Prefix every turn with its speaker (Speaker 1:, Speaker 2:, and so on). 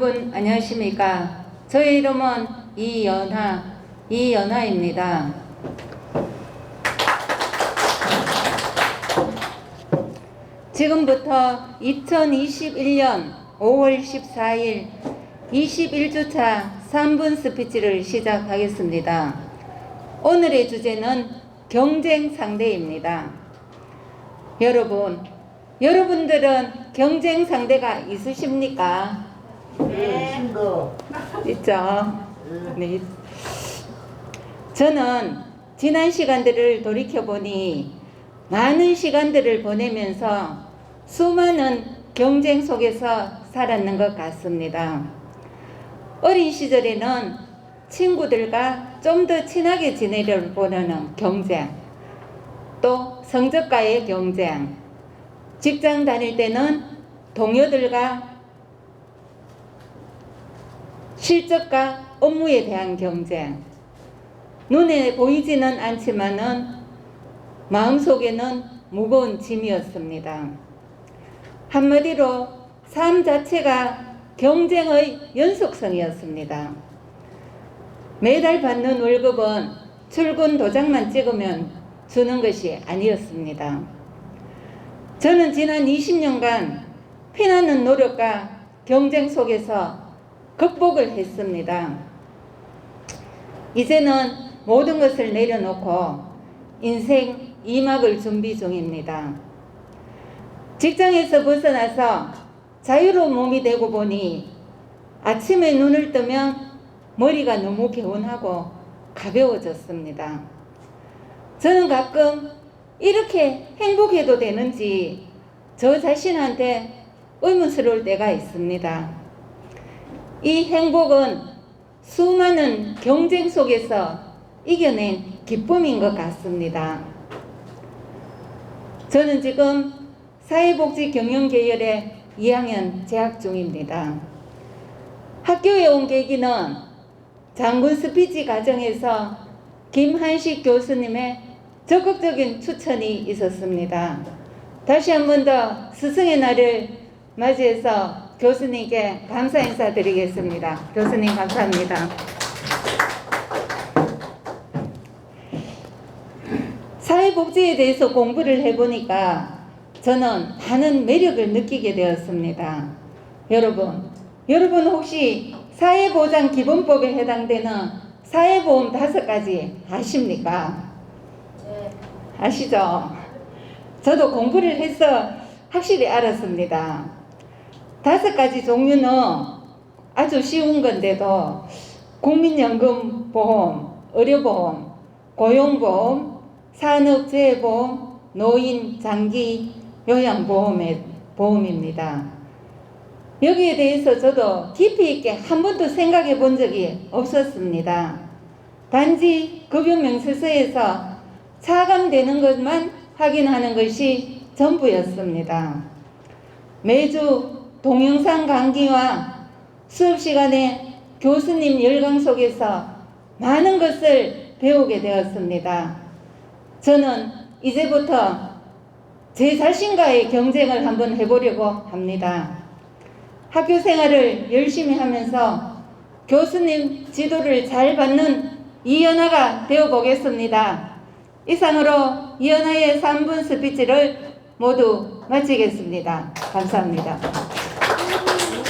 Speaker 1: 여러분 안녕하십니까? 저의 이름은 이연하 이연하입니다. 지금부터 2021년 5월 14일 21주차 3분 스피치를 시작하겠습니다. 오늘의 주제는 경쟁 상대입니다. 여러분, 여러분들은 경쟁 상대가 있으십니까?
Speaker 2: 신도
Speaker 1: 있죠. 네. 저는 지난 시간들을 돌이켜 보니 많은 시간들을 보내면서 수많은 경쟁 속에서 살았는 것 같습니다. 어린 시절에는 친구들과 좀 더 친하게 지내려고 보는 경쟁, 또 성적과의 경쟁, 직장 다닐 때는 동료들과 실적과 업무에 대한 경쟁. 눈에 보이지는 않지만은 마음속에는 무거운 짐이었습니다. 한마디로 삶 자체가 경쟁의 연속성이었습니다. 매달 받는 월급은 출근 도장만 찍으면 주는 것이 아니었습니다. 저는 지난 20년간 피나는 노력과 경쟁 속에서 극복을 했습니다. 이제는 모든 것을 내려놓고 인생 2막을 준비 중입니다. 직장에서 벗어나서 자유로운 몸이 되고 보니 아침에 눈을 뜨면 머리가 너무 개운하고 가벼워졌습니다. 저는 가끔 이렇게 행복해도 되는지 저 자신한테 의문스러울 때가 있습니다. 이 행복은 수많은 경쟁 속에서 이겨낸 기쁨인 것 같습니다. 저는 지금 사회복지 경영계열의 2학년 재학 중입니다. 학교에 온 계기는 장군 스피치 과정에서 김한식 교수님의 적극적인 추천이 있었습니다. 다시 한 번 더 스승의 날을 맞이해서 교수님께 감사 인사 드리겠습니다. 교수님 감사합니다. 사회복지에 대해서 공부를 해보니까 저는 많은 매력을 느끼게 되었습니다. 여러분, 여러분 혹시 사회보장 기본법에 해당되는 사회보험 다섯 가지 아십니까? 아시죠? 저도 공부를 해서 확실히 알았습니다. 다섯 가지 종류는 아주 쉬운 건데도 국민연금보험, 의료보험, 고용보험, 산업재해보험, 노인, 장기, 요양보험의 보험입니다. 여기에 대해서 저도 깊이 있게 한 번도 생각해 본 적이 없었습니다. 단지 급여 명세서에서 차감되는 것만 확인하는 것이 전부였습니다. 매주 동영상 강의와 수업 시간에 교수님 열강 속에서 많은 것을 배우게 되었습니다. 저는 이제부터 제 자신과의 경쟁을 한번 해보려고 합니다. 학교 생활을 열심히 하면서 교수님 지도를 잘 받는 이연아가 되어 보겠습니다. 이상으로 이연아의 3분 스피치를 모두 마치겠습니다. 감사합니다.